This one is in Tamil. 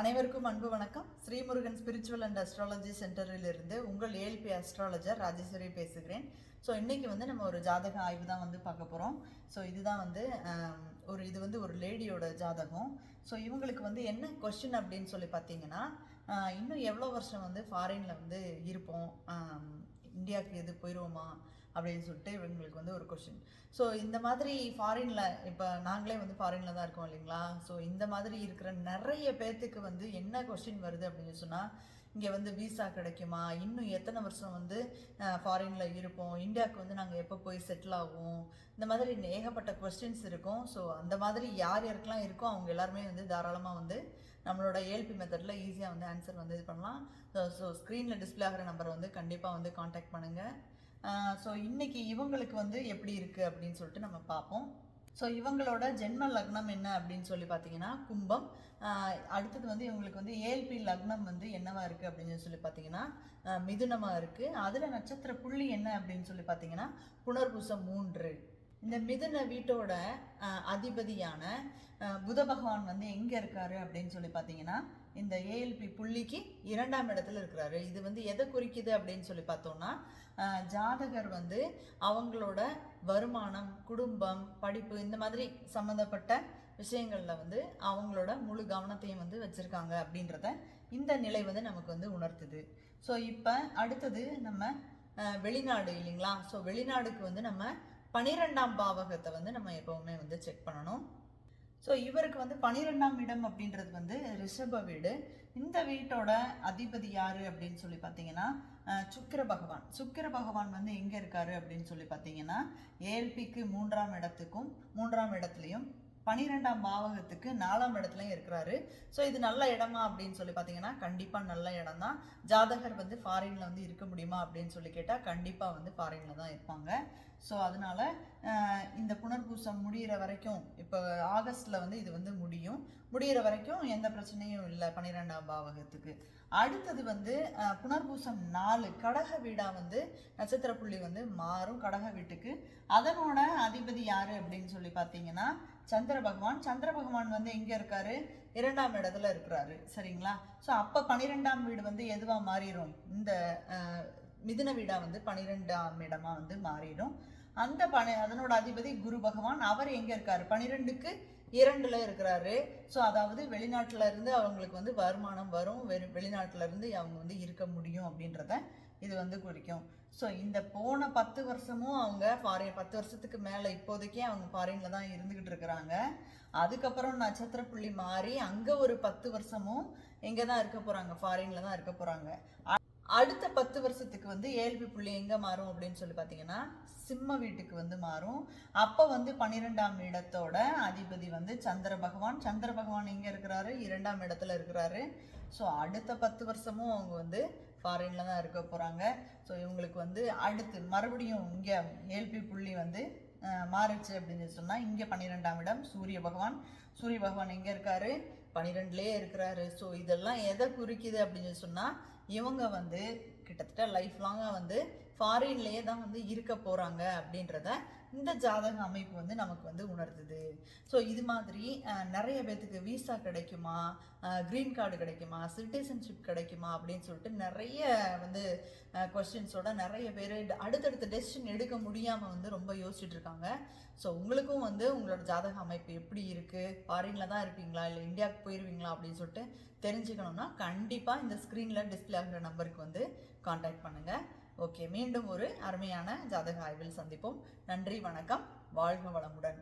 அனைவருக்கும் அன்பு வணக்கம். ஸ்ரீமுருகன் ஸ்பிரிச்சுவல் அண்ட் அஸ்ட்ராலஜி சென்டரிலிருந்து உங்கள் ஏஎல்பி அஸ்ட்ராலஜர் ராஜேஸ்வரி பேசுகிறேன். ஸோ இன்றைக்கி வந்து நம்ம ஒரு ஜாதக ஆய்வு தான் வந்து பார்க்க போகிறோம் ஸோ இதுதான் வந்து ஒரு இது வந்து ஒரு லேடியோட ஜாதகம். ஸோ இவங்களுக்கு வந்து என்ன கொஸ்டின் அப்படின்னு சொல்லி பார்த்தீங்கன்னா இன்னும் எவ்வளோ வருஷம் வந்து ஃபாரினில் வந்து இருப்போம்? இந்தியாவுக்கு எது போயிடுவோமா அப்படின்னு சொல்லிட்டு இவங்களுக்கு வந்து ஒரு கொஷின் ஸோ இந்த மாதிரி ஃபாரினில் இப்போ நாங்களே வந்து ஃபாரினில் தான் இருக்கோம் இல்லைங்களா? ஸோ இந்த மாதிரி இருக்கிற நிறைய பேர்த்துக்கு வந்து என்ன கொஷின் வருது அப்படின்னு சொன்னால் இங்கே வந்து விசா கிடைக்குமா? இன்னும் எத்தனை வருஷம் வந்து ஃபாரினில் இருப்போம்? இந்தியாவுக்கு வந்து நாங்கள் எப்போ போய் செட்டில் ஆகும் இந்த மாதிரி ஏகப்பட்ட கொஸ்டின்ஸ் இருக்கும். ஸோ அந்த மாதிரி யார் யாருக்கெல்லாம் இருக்கோ அவங்க எல்லாருமே வந்து தாராளமாக வந்து நம்மளோட ஏல்பி மெத்தடில் ஈஸியாக வந்து ஆன்சர் வந்து இது பண்ணலாம். ஸோ ஸோ ஸ்க்ரீனில் டிஸ்பிளே ஆகிற நம்பரை வந்து கண்டிப்பாக வந்து காண்டாக்ட் பண்ணுங்கள் ஸோ இன்னைக்கு இவங்களுக்கு வந்து எப்படி இருக்குது அப்படின்னு சொல்லிட்டு நம்ம பார்ப்போம். ஸோ இவங்களோட ஜென்ம லக்னம் என்ன அப்படின்னு சொல்லி பார்த்தீங்கன்னா கும்பம். அடுத்தது வந்து இவங்களுக்கு வந்து ஏல்பி லக்னம் வந்து என்னவா இருக்குது அப்படின்னு சொல்லி பார்த்தீங்கன்னா மிதுனமாக இருக்குது அதில் நட்சத்திர புள்ளி என்ன அப்படின்னு சொல்லி பார்த்தீங்கன்னா புனர்பூசம் மூன்று. இந்த மிதுன வீட்டோட அதிபதியான புத பகவான் வந்து எங்கே இருக்காரு அப்படின்னு சொல்லி பார்த்தீங்கன்னா இந்த ஏஎல்பி புள்ளிக்கு இரண்டாம் இடத்துல இருக்கிறாரு. இது வந்து எதை குறிக்குது அப்படின்னு சொல்லி பார்த்தோம்னா ஜாதகர் வந்து அவங்களோட வருமானம் குடும்பம் படிப்பு இந்த மாதிரி சம்மந்தப்பட்ட விஷயங்களில் வந்து அவங்களோட முழு கவனத்தையும் வந்து வச்சுருக்காங்க அப்படின்றத இந்த நிலை வந்து நமக்கு வந்து உணர்த்துது. ஸோ இப்போ அடுத்தது நம்ம வெளிநாடு இல்லைங்களா? ஸோ வெளிநாடுக்கு வந்து நம்ம பனிரெண்டாம் பாவகத்தை வந்து நம்ம எப்பவுமே வந்து செக் பண்ணணும். ஸோ இவருக்கு வந்து பனிரெண்டாம் இடம் அப்படின்றது வந்து ரிஷப வீடு. இந்த வீட்டோட அதிபதி யாரு அப்படின்னு சொல்லி பார்த்தீங்கன்னா சுக்கிர பகவான். சுக்கிர பகவான் வந்து எங்கே இருக்காரு அப்படின்னு சொல்லி பார்த்தீங்கன்னா ஏல்பிக்கு மூன்றாம் இடத்துக்கும் மூன்றாம் இடத்துலையும் பனிரெண்டாம் பாவகத்துக்கு நாலாம் இடத்துலையும் இருக்கிறாரு. ஸோ இது நல்ல இடமா அப்படின்னு சொல்லி பார்த்தீங்கன்னா கண்டிப்பாக நல்ல இடம் தான் ஜாதகர் வந்து ஃபாரினில் வந்து இருக்க முடியுமா அப்படின்னு சொல்லி கேட்டால் கண்டிப்பாக வந்து ஃபாரினில் தான் இருப்பாங்க. ஸோ அதனால் இந்த புனர்பூசம் முடியிற வரைக்கும் இப்போ ஆகஸ்ட்டில் வந்து இது வந்து முடியும். முடியிற வரைக்கும் எந்த பிரச்சனையும் இல்லை பன்னிரெண்டாம் பாவகத்துக்கு. அடுத்தது வந்து புனர்பூசம் நாலு கடக வீடாக வந்து நட்சத்திர புள்ளி வந்து மாறும் கடக வீட்டுக்கு. அதனோட அதிபதி யார் அப்படின்னு சொல்லி பார்த்தீங்கன்னா சந்திர பகவான். சந்திர பகவான் வந்து எங்கே இருக்காரு? இரண்டாம் இடத்துல இருக்கிறாரு. சரிங்களா? ஸோ அப்போ பன்னிரெண்டாம் வீடு வந்து எதுவாக மாறிடும்? இந்த மிதுன வீடாக வந்து பன்னிரெண்டாம் இடமாக வந்து மாறிடும். அந்த பனி அதனோட அதிபதி குரு பகவான் அவர் எங்கே இருக்கார்? பன்னிரெண்டுக்கு இரண்டில் இருக்கிறாரு. ஸோ அதாவது வெளிநாட்டில் இருந்து அவங்களுக்கு வந்து வருமானம் வரும். வெறு வெளிநாட்டிலருந்து அவங்க வந்து இருக்க முடியும் அப்படின்றத இது வந்து குறிக்கும். ஸோ இந்த போன பத்து வருஷமும் அவங்க ஃபாரின் பத்து வருஷத்துக்கு மேலே இப்போதைக்கே அவங்க ஃபாரின்ல தான் இருந்துக்கிட்டு இருக்கிறாங்க. அதுக்கப்புறம் நட்சத்திர புள்ளி மாறி அங்கே ஒரு பத்து வருஷமும் எங்கே தான் இருக்க போகிறாங்க ஃபாரின்ல தான் இருக்க போகிறாங்க அடுத்த பத்து வருஷத்துக்கு வந்து ஏழ்பி புள்ளி எங்கே மாறும் அப்படின்னு சொல்லி பார்த்தீங்கன்னா சிம்ம வீட்டுக்கு வந்து மாறும். அப்போ வந்து பன்னிரெண்டாம் இடத்தோட அதிபதி வந்து சந்திர பகவான். சந்திர பகவான் எங்கே இருக்கிறாரு? இரண்டாம் இடத்துல இருக்கிறாரு. ஸோ அடுத்த பத்து வருஷமும் அவங்க வந்து ஃபாரினில் தான் இருக்க போகிறாங்க ஸோ இவங்களுக்கு வந்து அடுத்து மறுபடியும் இங்கே ஏழ்பி புள்ளி வந்து அஹ், மாறுச்சு அப்படின்னு சொன்னால் இங்கே பன்னிரெண்டாம் இடம் சூரிய பகவான். சூரிய பகவான் எங்கே இருக்காரு? பன்னிரெண்டுலேயே இருக்கிறாரு. ஸோ இதெல்லாம் எதை குறிக்குது அப்படின்னு சொன்னால் இவங்க வந்து கிட்டத்தட்ட லைஃப் லாங்காக வந்து ஃபாரின்லேயே தான் வந்து இருக்க போகிறாங்க அப்படின்றத இந்த ஜாதக அமைப்பு வந்து நமக்கு வந்து உணர்த்துது. ஸோ இது மாதிரி நிறைய பேர்த்துக்கு விசா கிடைக்குமா? க்ரீன் கார்டு கிடைக்குமா? சிட்டிசன்ஷிப் கிடைக்குமா? அப்படின்னு சொல்லிட்டு நிறைய வந்து கொஸ்டின்ஸோட நிறைய பேர் அடுத்தடுத்த டெசிஷன் எடுக்க முடியாமல் வந்து ரொம்ப யோசிச்சுட்டு இருக்காங்க. ஸோ உங்களுக்கும் வந்து உங்களோட ஜாதக அமைப்பு எப்படி இருக்குது ஃபாரினில் தான் இருப்பீங்களா? இல்லை இந்தியாவுக்கு போயிருவீங்களா? அப்படின்னு சொல்லிட்டு தெரிஞ்சுக்கணும்னா கண்டிப்பாக இந்த ஸ்க்ரீனில் டிஸ்பிளே கீழாகிற நம்பருக்கு வந்து காண்டாக்ட் பண்ணுங்கள் ஓகே மீண்டும் ஒரு அருமையான ஜாதக ஆய்வில் சந்திப்போம். நன்றி வணக்கம். வாழ்க வளமுடன்.